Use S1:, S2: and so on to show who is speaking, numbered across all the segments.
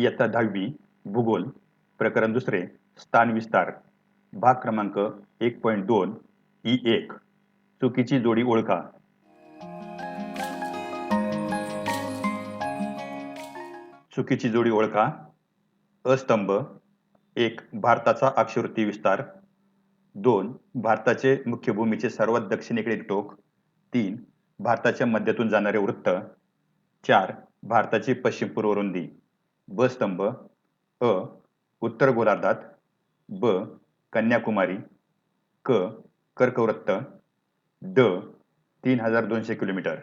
S1: इयत्ता दहावी भूगोल प्रकरण दुसरे स्थान विस्तार भाग क्रमांक एक पॉईंट दोन ई एक. चुकीची जोडी ओळखा. चुकीची जोडी ओळखा. अस्तंभ एक भारताचा अक्षवृत्ती विस्तार. दोन भारताचे मुख्य भूमीचे सर्वात दक्षिणेकडील टोक. तीन भारताच्या मध्यातून जाणारे वृत्त. चार भारताची पश्चिम पूर्व रुंदी. ब स्तंभ अ उत्तर गोलार्धात ब कन्याकुमारी क कर्कवृत्त ड तीन हजार दोनशे किलोमीटर.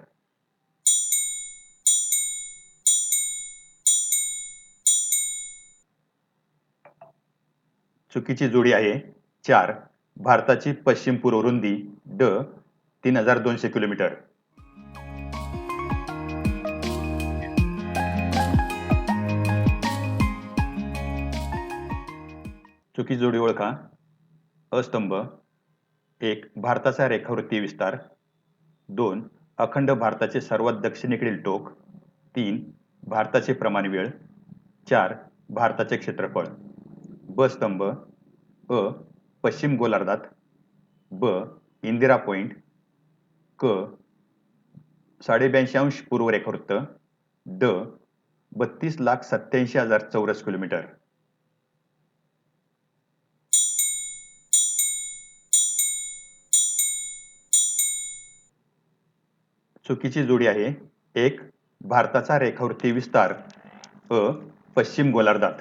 S1: चुकीची जोडी आहे. चार भारताची पश्चिम पूर्व रुंदी ड तीन हजार दोनशे किलोमीटर. चुकी जोडी ओळखा. अस्तंभ. एक भारताचा रेखावृत्ती विस्तार. दोन अखंड भारताचे सर्वात दक्षिणेकडील टोक. तीन भारताचे प्रमाण वेळ चार भारताचे क्षेत्रफळ. ब स्तंभ. अ पश्चिम गोलार्धात. ब इंदिरा पॉइंट. क साडेब्याऐंशी अंश पूर्व रेखावृत्त. ड बत्तीस लाख सत्याऐंशी हजार चौरस किलोमीटर. चुकीची जोडी आहे. एक भारताचा रेखावृत्ती विस्तार. अ पश्चिम गोलार्धात.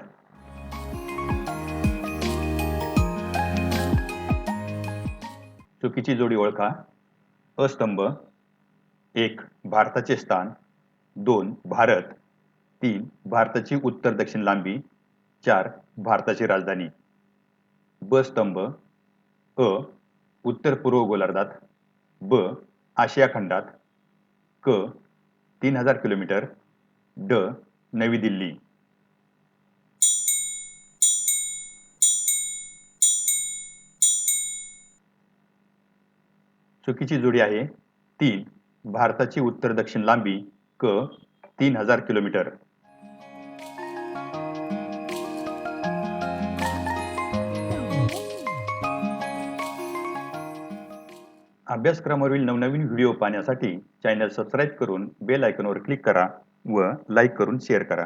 S1: चुकीची जोडी ओळखा. अस्तंभ एक भारताचे स्थान. दोन भारत. तीन भारताची उत्तर दक्षिण लांबी. चार भारताची राजधानी. ब स्तंभ. अ उत्तर पूर्व गोलार्धात. ब आशिया खंडात. क तीन हजार किलोमीटर ड नवी दिल्ली. चुकीची जोडी आहे तीन भारताची उत्तर दक्षिण लांबी क तीन हजार किलोमीटर. अभ्यासक्रमावरील नवनवीन व्हिडिओ पाहण्यासाठी चॅनल सबस्क्राईब करून बेल आयकॉनवर क्लिक करा व लाईक करून शेअर करा.